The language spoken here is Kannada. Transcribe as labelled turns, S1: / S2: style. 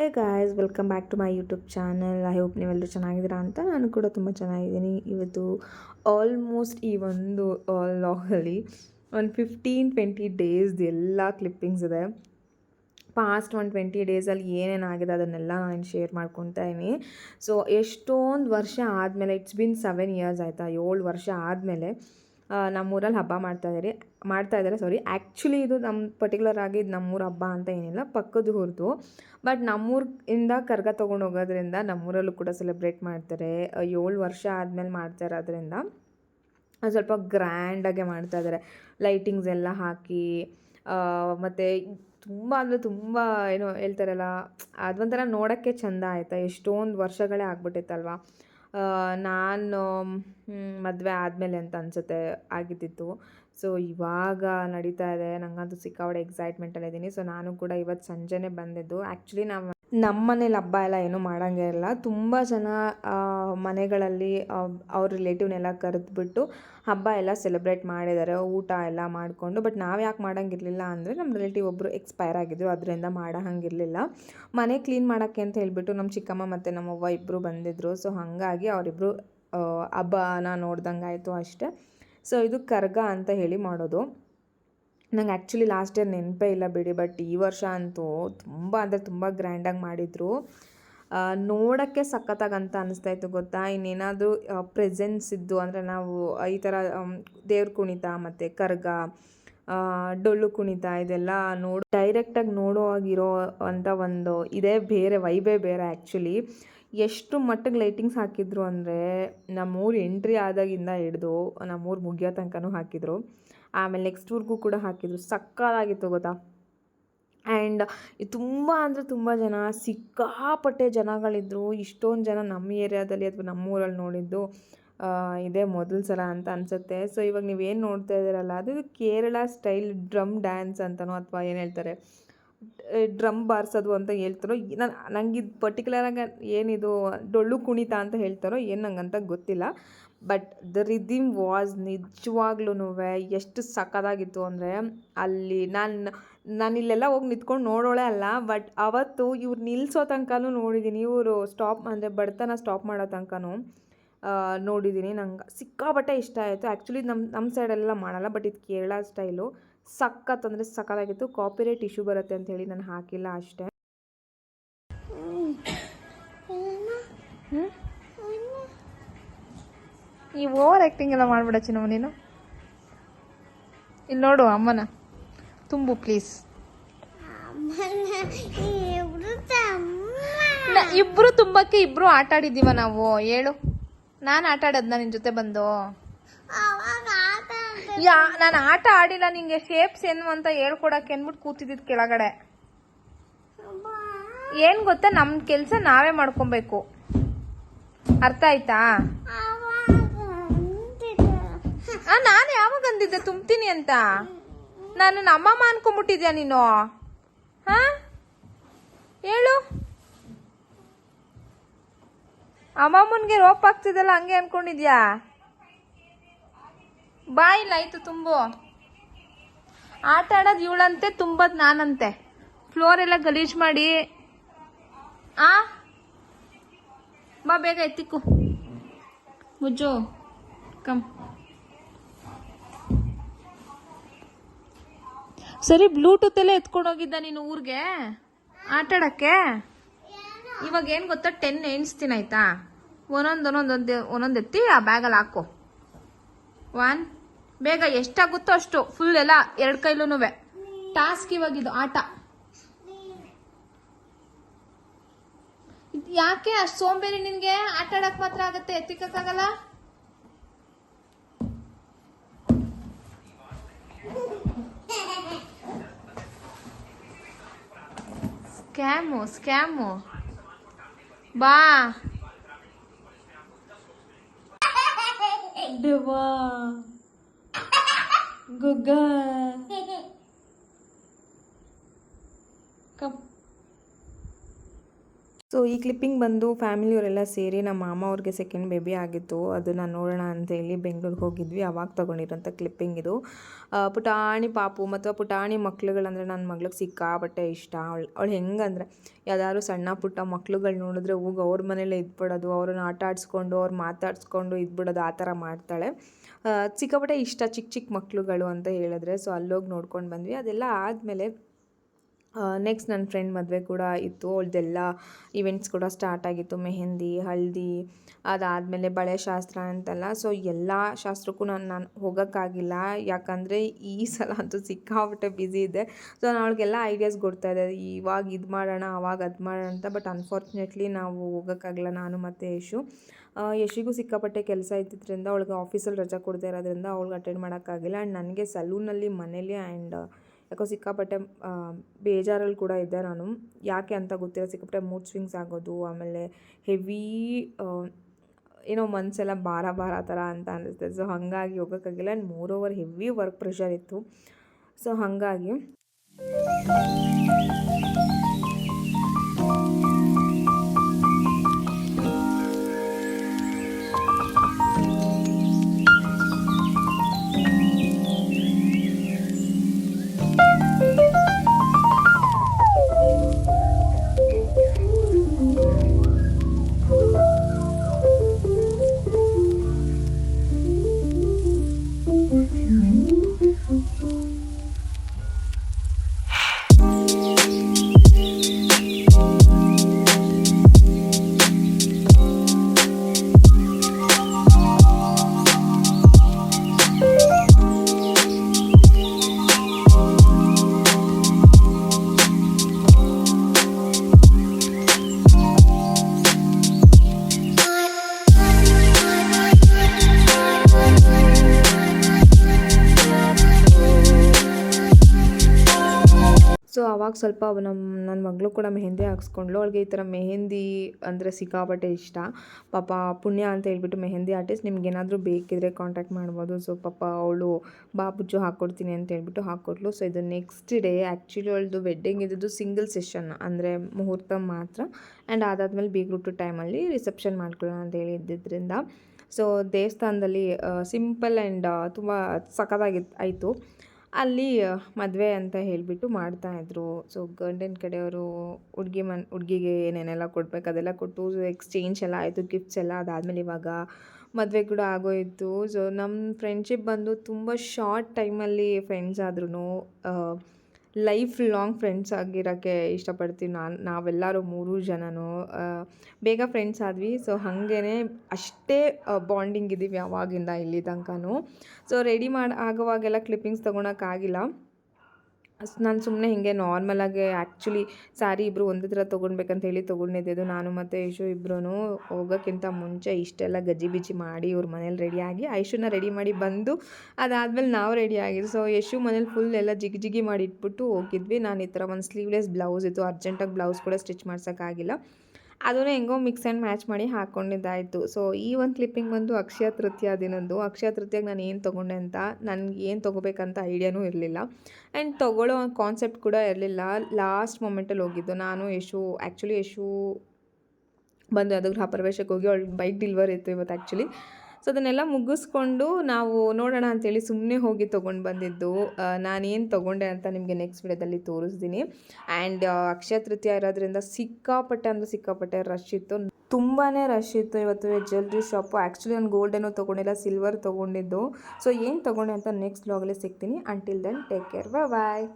S1: Hey guys welcome back to my YouTube channel I hope ನೀವೆಲ್ಲರೂ ಚೆನ್ನಾಗಿದ್ದೀರಾ ಅಂತ ನಾನು ಕೂಡ ತುಂಬ ಚೆನ್ನಾಗಿದ್ದೀನಿ. ಇವತ್ತು ಆಲ್ಮೋಸ್ಟ್ ಈ ಒಂದು ಲಾಗಲ್ಲಿ ಒಂದು ಫಿಫ್ಟೀನ್ ಟ್ವೆಂಟಿ ಡೇಸ್ದು ಎಲ್ಲ ಕ್ಲಿಪ್ಪಿಂಗ್ಸ್ ಇದೆ. ಪಾಸ್ಟ್ ಒಂದು ಟ್ವೆಂಟಿ ಡೇಸಲ್ಲಿ ಏನೇನಾಗಿದೆ ಅದನ್ನೆಲ್ಲ ನಾನು ಶೇರ್ ಮಾಡ್ಕೊತಾ ಇದ್ದೀನಿ. ಸೊ ಎಷ್ಟೊಂದು ವರ್ಷ ಆದಮೇಲೆ ಇಟ್ಸ್ ಬಿನ್ ಸೆವೆನ್ ಇಯರ್ಸ್ ಆಯಿತಾ? ಏಳು ವರ್ಷ ಆದಮೇಲೆ ನಮ್ಮೂರಲ್ಲಿ ಹಬ್ಬ ಮಾಡ್ತಾಯಿದ್ದಾರೆ ಮಾಡ್ತಾ ಇದ್ದಾರೆ ಸಾರಿ ಆ್ಯಕ್ಚುಲಿ ಇದು ನಮ್ಮ ಪರ್ಟಿಕ್ಯುಲರ್ ಆಗಿ ಇದು ನಮ್ಮೂರ ಹಬ್ಬ ಅಂತ ಏನಿಲ್ಲ ಪಕ್ಕದ ಹುರಿದು. ಬಟ್ ನಮ್ಮೂರಿಂದ ಕರ್ಗ ತೊಗೊಂಡು ಹೋಗೋದ್ರಿಂದ ನಮ್ಮೂರಲ್ಲೂ ಕೂಡ ಸೆಲೆಬ್ರೇಟ್ ಮಾಡ್ತಾರೆ. ಏಳು ವರ್ಷ ಆದಮೇಲೆ ಮಾಡ್ತಾ ಇರೋದ್ರಿಂದ ಸ್ವಲ್ಪ ಗ್ರ್ಯಾಂಡಾಗೆ ಮಾಡ್ತಾ ಇದ್ದಾರೆ ಲೈಟಿಂಗ್ಸ್ ಎಲ್ಲ ಹಾಕಿ ಮತ್ತು ತುಂಬ ಅಂದರೆ ತುಂಬ ಏನು ಹೇಳ್ತಾರಲ್ಲ ಅದೊಂಥರ ನೋಡೋಕ್ಕೆ ಚೆಂದ ಆಯಿತಾ? ಎಷ್ಟೊಂದು ವರ್ಷಗಳೇ ಆಗ್ಬಿಟ್ಟಿತ್ತಲ್ವ? ನಾನು ಮದುವೆ ಆದಮೇಲೆ ಅಂತ ಅನಿಸುತ್ತೆ, ಆಗಿದ್ದಿತ್ತು. ಸೊ ಇವಾಗ ನಡೀತಾ ಇದೆ. ನನಗಂತೂ ಸಿಕ್ಕಾಪಟ್ಟೆ ಎಕ್ಸೈಟ್ಮೆಂಟಲ್ಲಿದ್ದೀನಿ ಸೊ ನಾನು ಕೂಡ ಇವತ್ತು ಸಂಜೆನೇ ಬಂದಿದ್ದು. ಆ್ಯಕ್ಚುಲಿ ನಾವು ನಮ್ಮ ಮನೇಲಿ ಹಬ್ಬ ಎಲ್ಲ ಏನೂ ಮಾಡೋಂಗೆ ಇಲ್ಲ ತುಂಬ ಜನ ಮನೆಗಳಲ್ಲಿ ಅವ್ರ ರಿಲೇಟಿವ್ನೆಲ್ಲ ಕರೆದ್ಬಿಟ್ಟು ಹಬ್ಬ ಎಲ್ಲ ಸೆಲೆಬ್ರೇಟ್ ಮಾಡಿದ್ದಾರೆ. ಊಟ ಎಲ್ಲ ಮಾಡಿಕೊಂಡು. ಬಟ್ ನಾವು ಯಾಕೆ ಮಾಡೋಂಗಿರಲಿಲ್ಲ ಅಂದರೆ ನಮ್ಮ ರಿಲೇಟಿವ್ ಒಬ್ಬರು ಎಕ್ಸ್ಪೈರ್ ಆಗಿದ್ದರು ಅದರಿಂದ ಮಾಡೋ ಹಂಗಿರಲಿಲ್ಲ ಮನೆ ಕ್ಲೀನ್ ಮಾಡೋಕ್ಕೆ ಅಂತ ಹೇಳಿಬಿಟ್ಟು ನಮ್ಮ ಚಿಕ್ಕಮ್ಮ ಮತ್ತು ನಮ್ಮವ್ವ ಇಬ್ಬರು ಬಂದಿದ್ದರು ಸೊ ಹಾಗಾಗಿ ಅವರಿಬ್ಬರು ಹಬ್ಬನ ನೋಡ್ದಂಗೆ ಆಯಿತು ಅಷ್ಟೇ. ಸೊ ಇದು ಕರ್ಗ ಅಂತ ಹೇಳಿ ಮಾಡೋದು. ನಂಗೆ ಆ್ಯಕ್ಚುಲಿ ಲಾಸ್ಟ್ ಇಯರ್ ನೆನಪೇ ಇಲ್ಲ ಬಿಡಿ ಬಟ್ ಈ ವರ್ಷ ಅಂತೂ ತುಂಬ ಅಂದರೆ ತುಂಬ ಗ್ರ್ಯಾಂಡಾಗಿ ಮಾಡಿದರು. ನೋಡೋಕ್ಕೆ ಸಖತ್ತಾಗಿ ಅಂತ ಅನಿಸ್ತಾ ಇತ್ತು ಗೊತ್ತಾ? ಇನ್ನೇನಾದರೂ ಪ್ರೆಸೆನ್ಸ್ ಇದ್ದು ಅಂದರೆ ನಾವು ಈ ಥರ ದೇವ್ರ ಕುಣಿತ ಮತ್ತು ಕರ್ಗ ಡೊಳ್ಳು ಕುಣಿತ ಇದೆಲ್ಲ ನೋಡಿ ಡೈರೆಕ್ಟಾಗಿ ನೋಡೋ ಆಗಿರೋ ಅಂತ ಒಂದು ಇದೇ ಬೇರೆ ವೈಬೇ ಬೇರೆ ಆ್ಯಕ್ಚುಲಿ ಎಷ್ಟು ಮಟ್ಟಿಗೆ ಲೈಟಿಂಗ್ಸ್ ಹಾಕಿದ್ರು ಅಂದರೆ ನಮ್ಮೂರು ಎಂಟ್ರಿ ಆದಾಗಿಂದ ಹಿಡ್ದು ನಮ್ಮೂರು ಮುಗಿಯೋ ತನಕನೂ ಹಾಕಿದರು. ಆಮೇಲೆ ನೆಕ್ಸ್ಟ್ ಊರಿಗೂ ಕೂಡ ಹಾಕಿದ್ರು. ಸಕ್ಕತ್ತಾಗಿತ್ತು ಗೊತ್ತಾ? ಆ್ಯಂಡ್ ತುಂಬ ಅಂದರೆ ತುಂಬ ಜನ ಸಿಕ್ಕಾಪಟ್ಟೆ ಜನಗಳಿದ್ದರು ಇಷ್ಟೊಂದು ಜನ ನಮ್ಮ ಏರಿಯಾದಲ್ಲಿ ಅಥವಾ ನಮ್ಮೂರಲ್ಲಿ ನೋಡಿದ್ದು ಇದೇ ಮೊದಲ ಸಲ ಅಂತ ಅನಿಸುತ್ತೆ. ಸೊ ಇವಾಗ ನೀವೇನು ನೋಡ್ತಾ ಇದ್ದೀರಲ್ಲ, ಅದು ಕೇರಳ ಸ್ಟೈಲ್ ಡ್ರಮ್ ಡ್ಯಾನ್ಸ್ ಅಂತನೋ ಅಥವಾ ಏನು ಹೇಳ್ತಾರೆ? ಡ್ರಮ್ ಬಾರಿಸೋದು ಅಂತ ಹೇಳ್ತಾರೋ ನಾನು ನಂಗೆ ಇದು ಪರ್ಟಿಕ್ಯುಲರಾಗಿ ಏನಿದು, ಡೊಳ್ಳು ಕುಣಿತ ಅಂತ ಹೇಳ್ತಾರೋ, ಏನು ನಂಗಂತ ಗೊತ್ತಿಲ್ಲ. ಬಟ್ ದ ರಿದಿಮ್ ವಾಸ್ ನಿಜವಾಗ್ಲೂ ಎಷ್ಟು ಸಕ್ಕದಾಗಿತ್ತು ಅಂದರೆ, ಅಲ್ಲಿ ನಾನು ನಾನು ಇಲ್ಲೆಲ್ಲ ಹೋಗಿ ನಿಂತ್ಕೊಂಡು ನೋಡೋಳೆ ಅಲ್ಲ ಬಟ್ ಅವತ್ತು ಇವ್ರು ನಿಲ್ಲಿಸೋ ತನಕನೂ ನೋಡಿದ್ದೀನಿ ಇವರು ಸ್ಟಾಪ್ ಅಂದರೆ ಬಡತನ ಸ್ಟಾಪ್ ಮಾಡೋ ತನಕನೂ ನೋಡಿದ್ದೀನಿ ನಂಗೆ ಸಿಕ್ಕಾಪಟ್ಟೆ ಇಷ್ಟ ಆಯಿತು. ಆ್ಯಕ್ಚುಲಿ ನಮ್ಮ ನಮ್ಮ ಸೈಡೆಲ್ಲ ಮಾಡಲ್ಲ ಬಟ್ ಇದು ಕೇರಳ ಸ್ಟೈಲು ಸಖತ್ ಅಂದರೆ ಸಖತ್ತಾಗಿತ್ತು. ಕಾಪಿರೇಟ್ ಇಶ್ಯೂ ಬರುತ್ತೆ ಅಂತ ಹೇಳಿ ನಾನು ಹಾಕಿಲ್ಲ ಅಷ್ಟೇ. ಈ ಓವರ್ ಆ್ಯಕ್ಟಿಂಗ್ ಎಲ್ಲ ಮಾಡ್ಬಿಡ ಚಿನ್ನಮ್ಮ ನೀನು. ಇಲ್ಲಿ ನೋಡು ಅಮ್ಮನ. ತುಂಬು ಪ್ಲೀಸ್ ಇಬ್ರು ತುಂಬಕ್ಕೆ ಇಬ್ರು ಆಟ ಆಡಿದ್ದೀವ ನಾವು. ಹೇಳು. ನಾನು ಆಟ ಆಡೋದ್ನ ನಿನ್ ಜೊತೆ ಬಂದು. ಯಾ ನಾನು ಆಟ ಆಡಿಲ್ಲ, ನಿಂಗೆ ಶೇಪ್ಸ್ ಏನು ಅಂತ ಹೇಳ್ಕೊಡಕ್ಕೆ ಅಂದ್ಬಿಟ್ಟು ಕೂತಿದ್ದಿದ್ ಕೆಳಗಡೆ. ಏನ್ ಗೊತ್ತಾ? ನಮ್ ಕೆಲ್ಸ ನಾವೇ ಮಾಡ್ಕೊಬೇಕು. ಅರ್ಥ ಆಯ್ತಾ? ನಾನು ಯಾವಾಗ ಅಂದಿದ್ದೆ? ತುಂಬ್ತೀನಿ ಅಂತ. ನಾನು ನಮ್ಮಮ್ಮ ಅನ್ಕೊಂಬಿಟ್ಟಿದ್ಯಾ ನೀನು? ಹಾ? ಹೇಳು. ಅಮ್ಮಮ್ಮನ್ಗೆ ರೋಪ್ ಆಗ್ತಿದಲ್ಲ ಹಂಗೆ ಅನ್ಕೊಂಡಿದ್ಯಾ? ಬಾಯಿಲ್ಲ ಆಯ್ತು, ತುಂಬು. ಆಟ ಆಡೋದು ಇವಳಂತೆ, ತುಂಬದ್ ನಾನಂತೆ. ಫ್ಲೋರ್ ಎಲ್ಲ ಗಲೀಜ್ ಮಾಡಿ. ಆ? ಬಾ, ಬೇಗ ಎತ್ತಿಕ್ಕು. ಮುಜ್ಜು ಕಮ್ ಸರಿ ಬ್ಲೂಟೂತ್ ಎಲ್ಲ ಎತ್ಕೊಂಡು ಹೋಗಿದ್ದ ನೀನು ಊರಿಗೆ? ಆಟಾಡಕ್ಕೆ ಇವಾಗ ಏನು ಗೊತ್ತಾ? ಟೆನ್ ಎಣಿಸ್ತೀನಿ ಒಂದೊಂದು ಒಂದೊಂದು ಒಂದೊಂದು ಎತ್ತಿ ಆ ಬ್ಯಾಗಲ್ಲಿ ಹಾಕು. ಒನ್ ಬೇಗ ಎಷ್ಟಾಗುತ್ತೋ ಅಷ್ಟು ಫುಲ್ ಎಲ್ಲ ಎರಡು ಕೈಲೂ ಟಾಸ್ಕ್ ಇವಾಗಿದು ಆಟ. ಯಾಕೆ ಅಷ್ಟು ಸೋಂಬೇರಿ ನಿನ್ಗೆ? ಆಟ ಆಡಕ್ ಮಾತ್ರ ಆಗತ್ತೆ ಎತ್ತಿಕ್ಕಾಗಲ್ಲ ಸ್ಕ್ಯಾಮು ಸ್ಕ್ಯಾಮು ಬಾ. ದೇವಾ ಗುಗ್ಗ ಕಮ್ ಸೊ ಈ ಕ್ಲಿಪ್ಪಿಂಗ್ ಬಂದು ಫ್ಯಾಮಿಲಿಯವರೆಲ್ಲ ಸೇರಿ ನಮ್ಮ ಮಾಮ ಅವ್ರಿಗೆ ಸೆಕೆಂಡ್ ಬೇಬಿ ಆಗಿತ್ತು. ಅದನ್ನು ನೋಡೋಣ ಅಂತೇಳಿ ಬೆಂಗ್ಳೂರಿಗೆ ಹೋಗಿದ್ವಿ. ಅವಾಗ ತೊಗೊಂಡಿರೋಂಥ ಕ್ಲಿಪ್ಪಿಂಗ್ ಇದು. ಪುಟಾಣಿ ಪಾಪು ಅಥವಾ ಪುಟಾಣಿ ಮಕ್ಳುಗಳಂದರೆ ನನ್ನ ಮಗ್ಳಿಗೆ ಸಿಕ್ಕಾಪಟ್ಟೆ ಇಷ್ಟ. ಅವಳು ಅವಳು ಹೆಂಗಂದ್ರೆ ಯಾವ್ದಾದ್ರು ಸಣ್ಣ ಪುಟ್ಟ ಮಕ್ಳುಗಳು ನೋಡಿದ್ರೆ ಹೋಗಿ ಅವ್ರ ಮನೇಲೆ ಇದ್ಬಿಡೋದು. ಅವ್ರನ್ನ ಆಟ ಆಡಿಸ್ಕೊಂಡು ಅವ್ರು ಮಾತಾಡಿಸ್ಕೊಂಡು ಇದ್ಬಿಡೋದು. ಆ ಥರ ಮಾಡ್ತಾಳೆ. ಸಿಕ್ಕಾಪಟ್ಟೆ ಇಷ್ಟ ಚಿಕ್ಕ ಚಿಕ್ಕ ಮಕ್ಕಳುಗಳು ಅಂತ ಹೇಳಿದ್ರೆ ಸೊ ಅಲ್ಲೋಗಿ ನೋಡ್ಕೊಂಡು ಬಂದ್ವಿ. ಅದೆಲ್ಲ ಆದಮೇಲೆ ನೆಕ್ಸ್ಟ್ ನನ್ನ ಫ್ರೆಂಡ್ ಮದುವೆ ಕೂಡ ಇತ್ತು. ಅವಳದೆಲ್ಲ ಇವೆಂಟ್ಸ್ ಕೂಡ ಸ್ಟಾರ್ಟ್ ಆಗಿತ್ತು. ಮೆಹಂದಿ, ಹಳದಿ, ಅದಾದಮೇಲೆ ಬಳೆ ಶಾಸ್ತ್ರ ಅಂತೆಲ್ಲ. ಸೊ ಎಲ್ಲ ಶಾಸ್ತ್ರಕ್ಕೂ ನಾನು ನಾನು ಹೋಗೋಕ್ಕಾಗಿಲ್ಲ. ಯಾಕಂದರೆ ಈ ಸಲ ಅಂತೂ ಸಿಕ್ಕಾಪಟ್ಟೆ ಬ್ಯುಸಿ ಇದೆ. ಸೊ ನಾನು ಅವಳಿಗೆಲ್ಲ ಐಡಿಯಾಸ್ ಕೊಡ್ತಾ ಇದ್ದೆ. ಇವಾಗ ಇದು ಮಾಡೋಣ, ಅವಾಗ ಅದು ಮಾಡೋಣ ಅಂತ. ಬಟ್ ಅನ್ಫಾರ್ಚುನೇಟ್ಲಿ ನಾವು ಹೋಗೋಕ್ಕಾಗಲ್ಲ ನಾನು ಮತ್ತು ಯಶು. ಯಶಿಗೂ ಸಿಕ್ಕಾಪಟ್ಟೆ ಕೆಲಸ ಇದ್ದಿದ್ದರಿಂದ ಅವಳಿಗೆ ಆಫೀಸಲ್ಲಿ ರಜಾ ಕೊಡದೇ ಇರೋದ್ರಿಂದ ಅವಳಿಗೆ ಅಟೆಂಡ್ ಮಾಡೋಕ್ಕಾಗಿಲ್ಲ. ಆ್ಯಂಡ್ ನನಗೆ ಸಲೂನಲ್ಲಿ, ಮನೇಲಿ ಆ್ಯಂಡ್ ಯಾಕೋ ಸಿಕ್ಕಾಪಟ್ಟೆ ಬೇಜಾರಲ್ಲಿ ಕೂಡ ಇದ್ದೆ ನಾನು. ಯಾಕೆ ಅಂತ ಗೊತ್ತಿಲ್ಲ. ಸಿಕ್ಕಾಪಟ್ಟೆ ಮೂಡ್ ಸ್ವಿಂಗ್ಸ್ ಆಗೋದು, ಆಮೇಲೆ ಹೆವಿ ಏನೋ ಮನಸ್ಸೆಲ್ಲ ಭಾರ ಭಾರ ಥರ ಅಂತ ಅನಿಸುತ್ತೆ ಸೊ ಹಾಗಾಗಿ ಹೋಗೋಕ್ಕಾಗಿಲ್ಲ. And moreover heavy work pressure ಇತ್ತು. ಸೊ ಹಾಗಾಗಿ ಸ್ವಲ್ಪ ಅವ ನಮ್ಮ ನನ್ನ ಮಗಳು ಕೂಡ ಮೆಹೆಂದಿ ಹಾಕ್ಸ್ಕೊಂಡ್ಳು. ಅವಳಿಗೆ ಈ ಥರ ಮೆಹೆಂದಿ ಅಂದರೆ ಸಿಕ್ಕಾಪಟ್ಟೆ ಇಷ್ಟ. ಪಾಪ ಪುಣ್ಯ ಅಂತ ಹೇಳ್ಬಿಟ್ಟು ಮೆಹೆಂದಿ ಆರ್ಟಿಸ್ಟ್ ನಿಮ್ಗೇನಾದರೂ ಬೇಕಿದ್ರೆ ಕಾಂಟ್ಯಾಕ್ಟ್ ಮಾಡ್ಬೋದು. ಸೊ ಪಾಪ ಅವಳು ಬಾಬುಜ್ಜು ಹಾಕ್ಕೊಡ್ತೀನಿ ಅಂತ ಹೇಳ್ಬಿಟ್ಟು ಹಾಕ್ಕೊಟ್ಲು. ಸೊ ಇದು ನೆಕ್ಸ್ಟ್ ಡೇ ಆ್ಯಕ್ಚುಲಿ ಅವಳದು ವೆಡ್ಡಿಂಗ್ ಇದ್ದಿದ್ದು ಸಿಂಗಲ್ ಸೆಷನ್ ಅಂದರೆ ಮುಹೂರ್ತ ಮಾತ್ರ. ಆ್ಯಂಡ್ ಅದಾದಮೇಲೆ ಬೀಗ್ರೂಟು ಟೈಮಲ್ಲಿ ರಿಸೆಪ್ಷನ್ ಮಾಡ್ಕೊಳ್ಳೋಣ ಅಂತ ಹೇಳಿ ಇದ್ದಿದ್ದರಿಂದ ಸೊ ದೇವಸ್ಥಾನದಲ್ಲಿ ಸಿಂಪಲ್ ಆ್ಯಂಡ್ ತುಂಬ ಸಖತ್ತಾಗಿ ಆಯಿತು. ಅಲ್ಲಿ ಮದುವೆ ಅಂತ ಹೇಳಿಬಿಟ್ಟು ಮಾಡ್ತಾಯಿದ್ರು ಸೊ, ಗಂಡನ ಕಡೆಯವರು ಹುಡುಗಿ ಮನ್, ಹುಡುಗಿಗೆ ಏನೇನೆಲ್ಲ ಕೊಡ್ಬೇಕು, ಅದೆಲ್ಲ ಕೊಟ್ಟು ಎಕ್ಸ್ಚೇಂಜ್ ಎಲ್ಲ ಆಯಿತು ಗಿಫ್ಟ್ಸ್ ಎಲ್ಲ ಅದಾದಮೇಲೆ ಇವಾಗ ಮದುವೆ ಕೂಡ ಆಗೋಯಿತು ಸೊ ನಮ್ಮ ಫ್ರೆಂಡ್ಶಿಪ್ ಬಂದು ತುಂಬ ಶಾರ್ಟ್ ಟೈಮಲ್ಲಿ ಫ್ರೆಂಡ್ಸ್ ಆದ್ರೂ ಲೈಫ್ ಲಾಂಗ್ ಫ್ರೆಂಡ್ಸ್ ಆಗಿರೋಕ್ಕೆ ಇಷ್ಟಪಡ್ತೀವಿ ನಾನು, ನಾವೆಲ್ಲರೂ ಮೂರೂ ಜನನೂ. ಬೇಗ ಫ್ರೆಂಡ್ಸ್ ಆದ್ವಿ. ಸೊ ಹಾಗೇ ಅಷ್ಟೇ ಬಾಂಡಿಂಗ್ ಇದ್ದೀವಿ ಅವಾಗಿಂದ ಇಲ್ಲಿ ತನಕನೂ. ಸೊ, ರೆಡಿ ಮಾಡಿ, ಆಗುವಾಗೆಲ್ಲ ಕ್ಲಿಪ್ಪಿಂಗ್ಸ್ ತೊಗೊಳಕ್ಕಾಗಿಲ್ಲ. ನಾನು ಸುಮ್ಮನೆ ಹೀಗೆ ನಾರ್ಮಲಾಗೆ ಆ್ಯಕ್ಚುಲಿ ಸಾರಿ ಇಬ್ಬರು ಒಂದೇ ಥರ ತೊಗೊಳ್ಬೇಕಂತ ಹೇಳಿ ತೊಗೊಂಡಿದ್ದು ನಾನು ಮತ್ತು ಯಶು ಇಬ್ಬರೂ ಹೋಗೋಕ್ಕಿಂತ ಮುಂಚೆ ಇಷ್ಟೆಲ್ಲ ಗಜಿಬಿಜಿ ಮಾಡಿ ಇವ್ರ ಮನೇಲಿ ರೆಡಿಯಾಗಿ ಐಶುನ ರೆಡಿ ಮಾಡಿ ಬಂದು ಅದಾದಮೇಲೆ ನಾವು ರೆಡಿ ಆಗಿದ್ದು. ಸೊ ಯಶು ಮನೇಲಿ ಫುಲ್ ಎಲ್ಲ ಜಿಗಿ ಜಿಗಿ ಮಾಡಿ ಇಟ್ಬಿಟ್ಟು ಹೋಗಿದ್ವಿ. ನಾನು ಈ ಥರ ಒಂದು ಸ್ಲೀವ್ಲೆಸ್ ಬ್ಲೌಸ್ ಇತ್ತು. ಅರ್ಜೆಂಟಾಗಿ ಬ್ಲೌಸ್ ಕೂಡ ಸ್ಟಿಚ್ ಮಾಡ್ಸೋಕ್ಕಾಗಿಲ್ಲ ಅದನ್ನೇ ಹೆಂಗೋ ಮಿಕ್ಸ್ ಆ್ಯಂಡ್ ಮ್ಯಾಚ್ ಮಾಡಿ ಹಾಕ್ಕೊಂಡಿದ್ದಾಯಿತು ಸೊ ಈ ಒಂದು ಕ್ಲಿಪ್ಪಿಂಗ್ ಬಂದು ಅಕ್ಷಯ ತೃತೀಯ ದಿನದ್ದು. ಅಕ್ಷಯ ತೃತೀಯಾಗ ನಾನು ಏನು ತೊಗೊಂಡೆ ಅಂತ ನನಗೆ ಏನು ತೊಗೋಬೇಕಂತ ಐಡಿಯಾನೂ ಇರಲಿಲ್ಲ. ಆ್ಯಂಡ್ ತೊಗೊಳ್ಳೋ ಕಾನ್ಸೆಪ್ಟ್ ಕೂಡ ಇರಲಿಲ್ಲ. ಲಾಸ್ಟ್ ಮೊಮೆಂಟಲ್ಲಿ ಹೋಗಿದ್ದು. ನಾನು ಯಶು ಆ್ಯಕ್ಚುಲಿ ಯಶು ಬಂದು ಅದು ಗೃಹ ಪ್ರವೇಶಕ್ಕೆ ಹೋಗಿ ಅವಳು ಬೈಕ್ ಡಿಲ್ವರ್ ಇತ್ತು ಇವತ್ತು ಆ್ಯಕ್ಚುಲಿ ಸೊ ಅದನ್ನೆಲ್ಲ ಮುಗಿಸ್ಕೊಂಡು ನಾವು ನೋಡೋಣ ಅಂತೇಳಿ ಸುಮ್ಮನೆ ಹೋಗಿ ತೊಗೊಂಡು ಬಂದಿದ್ದು. ನಾನೇನು ತೊಗೊಂಡೆ ಅಂತ ನಿಮಗೆ ನೆಕ್ಸ್ಟ್ ವಿಡಿಯೋದಲ್ಲಿ ತೋರಿಸ್ತೀನಿ. ಆ್ಯಂಡ್ ಅಕ್ಷಯ ತೃತೀಯ ಇರೋದ್ರಿಂದ ಸಿಕ್ಕಾಪಟ್ಟೆ ಅಂದರೆ ಸಿಕ್ಕಾಪಟ್ಟೆ ರಶ್ ಇತ್ತು. ತುಂಬಾ ರಶ್ ಇತ್ತು. ಇವತ್ತು ಜ್ಯುವೆಲ್ರಿ ಶಾಪು ಆ್ಯಕ್ಚುಲಿ ನಾನು ಗೋಲ್ಡ್ ಏನೋ ತೊಗೊಂಡಿಲ್ಲ ಸಿಲ್ವರ್ ತೊಗೊಂಡಿದ್ದು. ಸೊ ಏನು ತೊಗೊಂಡೆ ಅಂತ ನೆಕ್ಸ್ಟ್ ಬ್ಲಾಗಲ್ಲಿ ಸಿಗ್ತೀನಿ. Until then take care bye